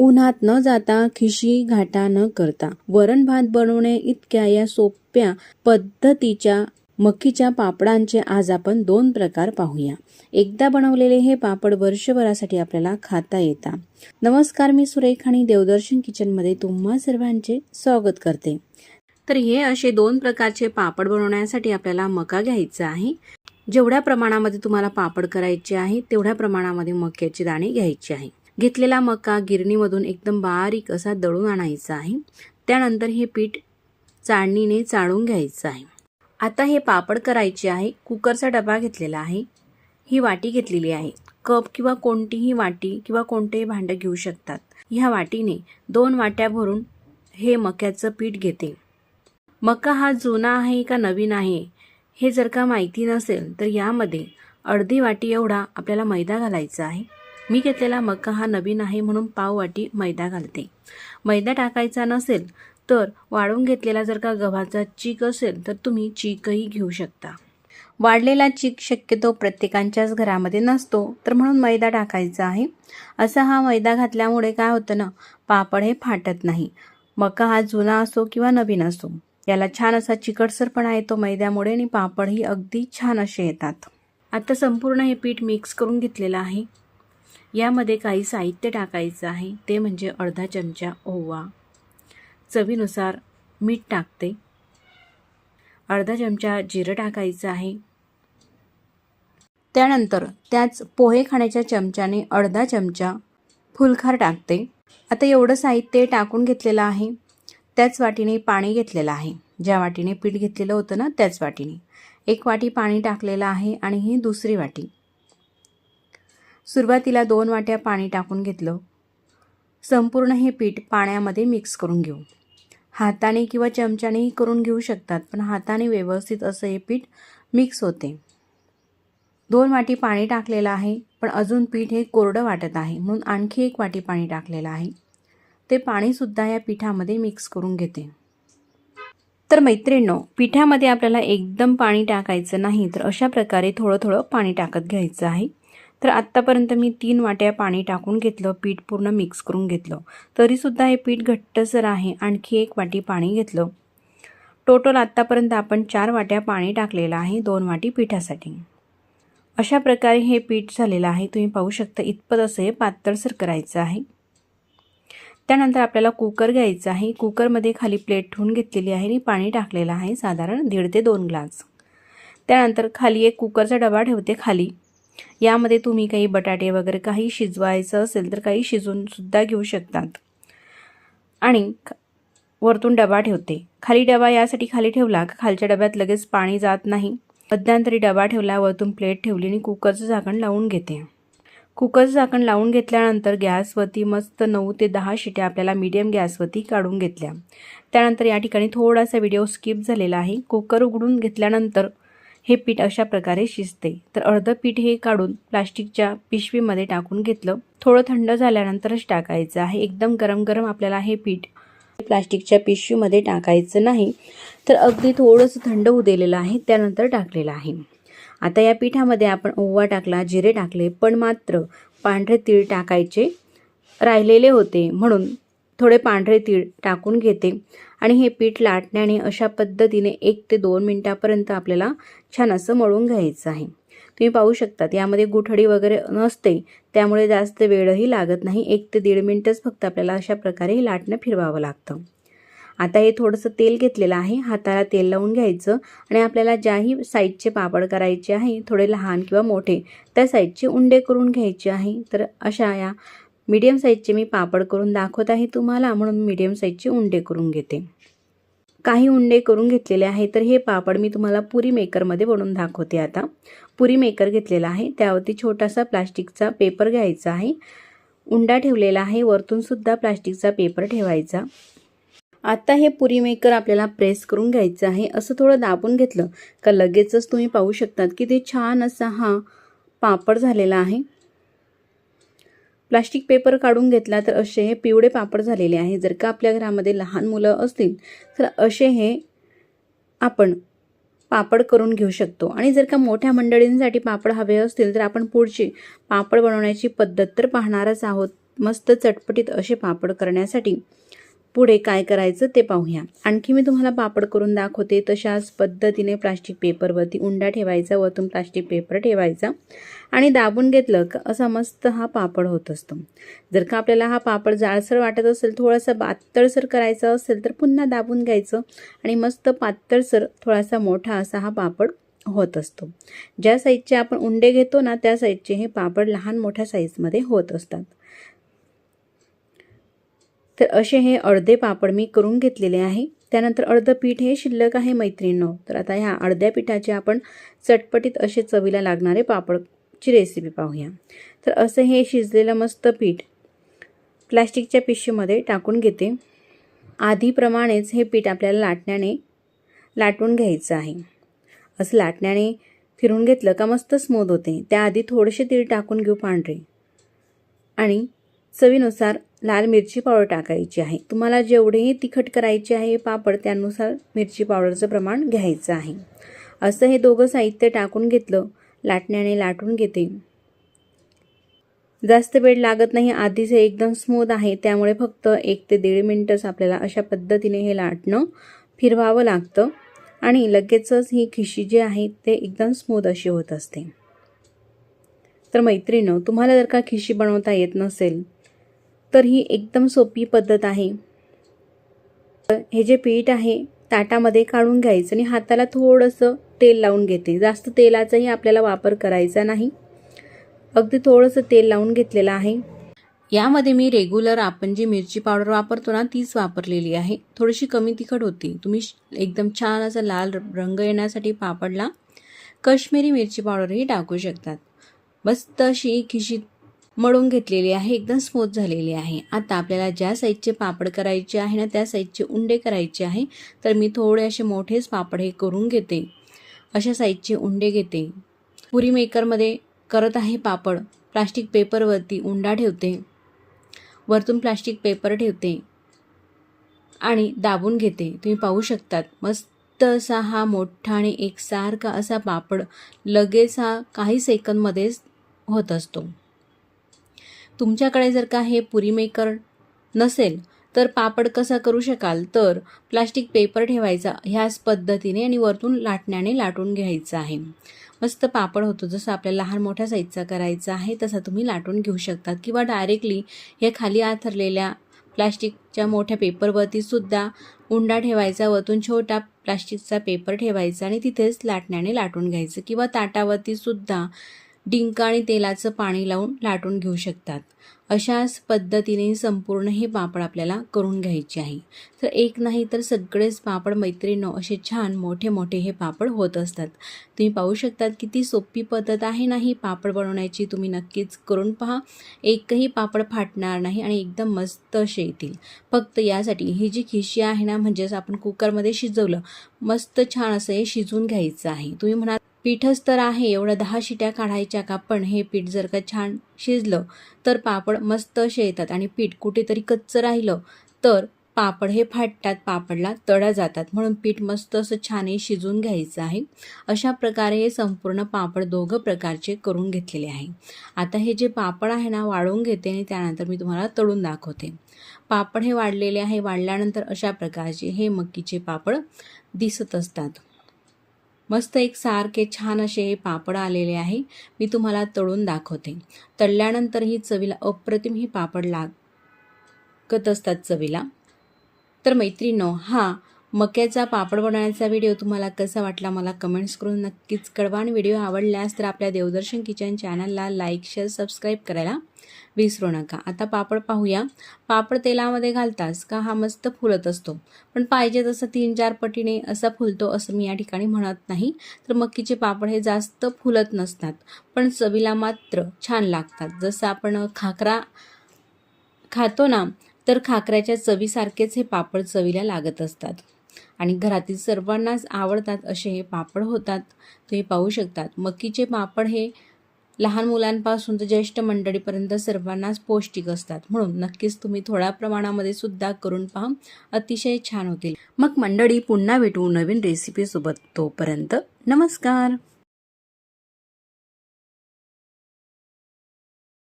उन्हात न जाता खिशी घाटा न करता. वरण भात बनवणे इतक्या या सोप्या पद्धतीच्या मक्कीच्या पापडांचे आज आपण दोन प्रकार पाहूया. एकदा बनवलेले हे पापड वर्षभरासाठी आपल्याला खाता येतात नमस्कार मी सुरेख आणि देवदर्शन किचनमध्ये तुम्हा सर्वांचे स्वागत करते. तर हे असे दोन प्रकारचे पापड बनवण्यासाठी आपल्याला मका घ्यायचा आहे. जेवढ्या प्रमाणामध्ये तुम्हाला पापड करायचे आहे तेवढ्या प्रमाणामध्ये मक्याची दाणे घ्यायची आहे. घेतलेला मका गिरणीमधून एकदम बारीक असा दळून आणायचा आहे. त्यानंतर हे पीठ चाळणीने चाळून घ्यायचं आहे. आता हे पापड करायचे आहे. कुकरचा डबा घेतलेला आहे. ही वाटी घेतलेली आहे. कप किंवा कोणतीही वाटी किंवा कोणतेही भांडं घेऊ शकतात. ह्या वाटीने दोन वाट्या भरून हे मक्याचं पीठ घेते. मका हा जुना आहे का नवीन आहे हे जर का माहिती नसेल तर यामध्ये अर्धी वाटी एवढा आपल्याला मैदा घालायचा आहे. मी घेतलेला मका हा नवीन आहे म्हणून पाव वाटी मैदा घालते. मैदा टाकायचा नसेल तर वाळून घेतलेला जर का गव्हाचा चीक असेल तर तुम्ही चीकही घेऊ शकता. वाढलेला चीक शक्यतो प्रत्येकांच्याच घरामध्ये नसतो तर म्हणून मैदा टाकायचा आहे. असा हा मैदा घातल्यामुळे काय होतं ना पापड हे फाटत नाही. मका हा जुना असो किंवा नवीन असो याला छान असा चिकटसरपणा येतो मैद्यामुळे आणि पापडही अगदी छान असे येतात. आता संपूर्ण हे पीठ मिक्स करून घेतलेलं आहे. यामध्ये काही साहित्य टाकायचं आहे. ते म्हणजे अर्धा चमचा ओवा. चवीनुसार मीठ टाकते. अर्धा चमचा जिरं टाकायचं आहे. त्यानंतर त्याच पोहे खाण्याच्या चमच्याने अर्धा चमचा फुलखार टाकते. आता एवढं साहित्य टाकून घेतलेलं आहे. त्याच वाटीने पाणी घेतलेलं आहे. ज्या वाटीने पीठ घेतलेलं होतं ना त्याच वाटीने. एक वाटी पाणी टाकलेलं आहे आणि ही दुसरी वाटी. सुरुवातीला दोन वाट्या पाणी टाकून घेतलं. संपूर्ण हे पीठ पाण्यामध्ये मिक्स करून घेऊ. हाताने किंवा चमच्यानेही करून घेऊ शकतात पण हाताने व्यवस्थित असं हे पीठ मिक्स होते. दोन वाटी पाणी टाकलेलं आहे पण अजून पीठ हे कोरडं वाटत आहे म्हणून आणखी एक वाटी पाणी टाकलेलं आहे. ते पाणीसुद्धा या पिठामध्ये मिक्स करून घेते. तर मैत्रिणींनो पिठामध्ये आपल्याला एकदम पाणी टाकायचं नाही तर अशा प्रकारे थोडं थोडं पाणी टाकत घ्यायचं आहे. तर आत्तापर्यंत मी तीन वाट्या पाणी टाकून घेतलं पीठ पूर्ण मिक्स करून घेतलं. तरीसुद्धा हे पीठ घट्टसर आहे आणखी एक वाटी पाणी घेतलं. टोटल आत्तापर्यंत आपण चार वाट्या पाणी टाकलेलं आहे दोन वाटी पिठासाठी. अशा प्रकारे हे पीठ झालेलं आहे. तुम्ही पाहू शकता इतपत असं हे पातळसर करायचं आहे. त्यानंतर आपल्याला कुकर घ्यायचं आहे. कुकरमध्ये खाली प्लेट ठेवून घेतलेली आहे आणि पाणी टाकलेलं आहे साधारण दीड ते दोन ग्लास. त्यानंतर खाली एक कुकरचा डबा ठेवते खाली. यामध्ये तुम्ही काही बटाटे वगैरे काही शिजवायचं असेल तर काही शिजूनसुद्धा घेऊ शकतात. आणि वरतून डबा ठेवते. खाली डबा यासाठी खाली ठेवला का खालच्या डब्यात लगेच पाणी जात नाही. मध्यंतरी डबा ठेवला वरतून प्लेट ठेवली आणि कुकरचं झाकण लावून घेते. कुकरचं झाकण लावून घेतल्यानंतर गॅसवरती मस्त नऊ ते दहा शिट्या आपल्याला मीडियम गॅसवरती काढून घेतल्या. त्यानंतर या ठिकाणी थोडासा व्हिडिओ स्किप झालेला आहे. कुकर उघडून घेतल्यानंतर हे पीठ अशा प्रकारे शिजते. तर अर्धं पीठ हे काढून प्लास्टिकच्या पिशवीमध्ये टाकून घेतलं. थोडं थंड झाल्यानंतरच टाकायचं आहे. एकदम गरम गरम आपल्याला हे पीठ प्लास्टिकच्या पिशवीमध्ये टाकायचं नाही. तर अगदी थोडंसं थंड होऊ दिलेलं आहे. त्यानंतर टाकलेलं आहे. आता या पिठामध्ये आपण ओवा टाकला जिरे टाकले पण मात्र पांढरे तीळ टाकायचे राहिलेले होते म्हणून थोडे पांढरे तीळ टाकून घेते. आणि हे पीठ लाटण्याने अशा पद्धतीने एक ते दोन मिनटापर्यंत आपल्याला छान असं मळून घ्यायचं आहे. तुम्ही पाहू शकतात यामध्ये गुठडी वगैरे नसते त्यामुळे जास्त वेळही लागत नाही. एक ते दीड मिनटच फक्त आपल्याला अशा प्रकारे हे लाटणं फिरवावं लागतं. आता हे थोडंसं तेल घेतलेलं आहे. हाताला तेल लावून घ्यायचं आणि आपल्याला ज्याही साईजचे पापड करायचे आहे थोडे लहान किंवा मोठे त्या साईजचे उंडे करून घ्यायचे आहे. तर अशा या मीडियम साईजचे मी पापड करून दाखवत आहे तुम्हाला म्हणून मीडियम साईजचे उंडे करून घेते. काही उंडे करून घेतलेले आहे तर हे पापड मी तुम्हाला पुरी मेकरमध्ये बनवून दाखवते आता. पुरी मेकर घेतलेला आहे त्यावरती छोटासा प्लास्टिकचा पेपर घ्यायचा आहे. उंडा ठेवलेला आहे वरतूनसुद्धा प्लास्टिकचा पेपर ठेवायचा. आता हे पुरी मेकर आपल्याला प्रेस करून घ्यायचं आहे. असं थोडं दाबून घेतलं का लगेचच तुम्ही पाहू शकतात की ते छान असा हा पापड झालेला आहे. प्लास्टिक पेपर काढून घेतला तर असे हे पिवळे पापड झालेले आहे. जर का आपल्या घरामध्ये लहान मुलं असतील तर असे हे आपण पापड करून घेऊ शकतो. आणि जर का मोठ्या मंडळींसाठी पापड हवे असतील तर आपण पुढची पापड बनवण्याची पद्धत तर पाहणारच आहोत. मस्त चटपटीत असे पापड करण्यासाठी पुढे काय करायचं ते पाहूया. आणखी मी तुम्हाला पापड करून दाखवते. तशाच पद्धतीने प्लास्टिक पेपरवरती उंडा ठेवायचा वरतून प्लास्टिक पेपर ठेवायचा. आणि दाबून घेतलं का असा मस्त हा पापड होत असतो. जर का आपल्याला हा पापड जाळसर वाटत असेल थोडासा पातळसर करायचा असेल तर पुन्हा दाबून घ्यायचं आणि मस्त पातळसर थोडासा मोठा असा हा पापड होत असतो. ज्या साईजचे आपण उंडे घेतो ना त्या साईजचे हे पापड लहान मोठ्या साईजमध्ये होत असतात. तर असे हे अर्धे पापड मी करून घेतलेले आहे. त्यानंतर अर्धं पीठ हे शिल्लक आहे मैत्रिणींनो. तर आता ह्या अर्ध्या पिठाचे आपण चटपटीत असे चवीला लागणारे पापड ची रेसिपी पाहूया. तर असं हे शिजलेलं मस्त पीठ प्लॅस्टिकच्या पिशवीमध्ये टाकून घेते. आधीप्रमाणेच हे पीठ आपल्याला लाटण्याने लाटून घ्यायचं आहे. असं लाटण्याने फिरून घेतलं का मस्त स्मूद होते. त्याआधी थोडेसे तीळ टाकून घेऊ पांढरे. आणि चवीनुसार लाल मिरची पावडर टाकायची आहे. तुम्हाला जेवढेही तिखट करायचे आहे पापड त्यानुसार मिरची पावडरचं प्रमाण घ्यायचं आहे. असं हे दोघं साहित्य टाकून घेतलं. लाटण्याने लाटून घेते. जास्त वेळ लागत नाही आधीच हे एकदम स्मूथ आहे त्यामुळे फक्त एक ते दीड मिनटंच आपल्याला अशा पद्धतीने हे लाटणं फिरवावं लागतं आणि लगेचच ही खिशी जी आहे ते एकदम स्मूथ अशी होत असते. तर मैत्रिणं तुम्हाला जर का खिशी बनवता येत नसेल तर ही एकदम सोपी पद्धत आहे. हे जे पीठ आहे ताटामध्ये काढून घ्यायचं आणि हाताला थोडंसं तेल लावून घेते. जास्त तेलाचाही आपल्याला वापर करायचा नाही. अगदी थोडंसं तेल लावून घेतलेलं आहे. यामध्ये मी रेग्युलर आपण जी मिरची पावडर वापरतो ना तीच वापरलेली आहे. थोडीशी कमी तिखट होती. तुम्ही एकदम छान असा लाल रंग येण्यासाठी पापडला. कश्मीरी मिरची पावडरही टाकू शकतात. मस्त अशी खिशीत मळून घेतलेली आहे एकदम स्मूथ झालेली आहे. आता आपल्याला ज्या साईजचे पापड करायचे आहे ना त्या साईजचे उंडे करायचे आहे तर मी थोडे असे मोठेच पापड हे करून घेते. अशा साईजचे उंडे घेते. पुरी मेकरमध्ये करत आहे पापड. प्लास्टिक पेपरवरती उंडा ठेवते. वरतून प्लास्टिक पेपर ठेवते. आणि दाबून घेते. तुम्ही पाहू शकतात. मस्त असा हा मोठा आणि एकसारखा असा पापड लगेच हा काही सेकंदमध्येच होत असतो. तुमच्याकडे जर का हे पुरी मेकर नसेल तर पापड कसा करू शकाल? तर प्लास्टिक पेपर ठेवायचा ह्याच पद्धतीने आणि वरतून लाटण्याने लाटून घ्यायचं आहे. मस्त पापड होतो. जसं आपल्याला लहान मोठ्या साईजचा करायचा आहे तसा तुम्ही लाटून घेऊ शकतात. किंवा डायरेक्टली हे खाली आथरलेल्या प्लास्टिकच्या मोठ्या पेपरवरती सुद्धा उंडा ठेवायचा वरतून छोटा प्लास्टिकचा पेपर ठेवायचा आणि तिथेच लाटण्याने लाटून घ्यायचं. किंवा ताटावरती सुद्धा डिंक आणि तेलाचं पाणी लावून लाटून घेऊ शकतात. अशाच पद्धतीने संपूर्ण हे पापड आपल्याला करून घ्यायचे आहे. तर एक नाही तर सगळेच पापड मैत्रिणो असे छान मोठे मोठे हे पापड होत असतात. तुम्ही पाहू शकतात किती सोपी पद्धत आहे ना ही पापड बनवण्याची. तुम्ही नक्कीच करून पहा. एकही पापड फाटणार नाही आणि एकदम मस्त असे येतील. फक्त यासाठी ही जी खिशी आहे ना म्हणजेच आपण कुकरमध्ये शिजवलं मस्त छान असं हे शिजून घ्यायचं आहे. तुम्ही म्हणा पीठच तर आहे एवढ्या दहा शिट्या काढायच्या का? पण हे पीठ जर का छान शिजलं तर पापड मस्त असे येतात आणि पीठ कुठेतरी कच्चं राहिलं तर पापड हे फाटतात पापडला तडा जातात. म्हणून पीठ मस्त असं छान हे शिजून घ्यायचं आहे. अशा प्रकारे हे संपूर्ण पापड दोघं प्रकारचे करून घेतलेले आहे. आता हे जे पापड आहे ना वाळवून घेते आणि त्यानंतर मी तुम्हाला तळून दाखवते. पापड हे वाढलेले आहे वाढल्यानंतर अशा प्रकारचे हे मक्कीचे पापड दिसत असतात. मस्त एक सारखे छान असे पापड आलेले आहे. मी तुम्हाला तळून दाखवते. तळल्यानंतर ही चवीला अप्रतिम ही पापड लागत असतात चवीला. तर मैत्रिणो हा मक्याचा पापड बनवण्याचा व्हिडिओ तुम्हाला कसा वाटला मला कमेंट्स करून नक्कीच कळवा. आणि व्हिडिओ आवडल्यास तर आपल्या देवदर्शन किचन चॅनलला लाईक शेअर सबस्क्राईब करायला विसरू नका. आता पापड पाहूया. पापड तेलामध्ये घालतास का? हा मस्त फुलत असतो. पण पाहिजे तसं तीन चार पटीने असा फुलतो असं मी या ठिकाणी म्हणत नाही. तर मक्कीचे पापड हे जास्त फुलत नसतात पण चवीला मात्र छान लागतात. जसं आपण खाकरा खातो ना तर खाकऱ्याच्या चवीसारखेच हे पापड चवीला लागत असतात. आणि घरातील सर्वांनाच आवडतात असे हे पापड होतात ते पाहू शकतात. मकीचे पापड हे लहान मुलांपासून तर ज्येष्ठ मंडळीपर्यंत सर्वांनाच पौष्टिक असतात. म्हणून नक्कीच तुम्ही थोड्या प्रमाणामध्ये सुद्धा करून पहा. अतिशय छान होतील. मग मंडळी पुन्हा भेटू नवीन रेसिपीसोबत तोपर्यंत. नमस्कार!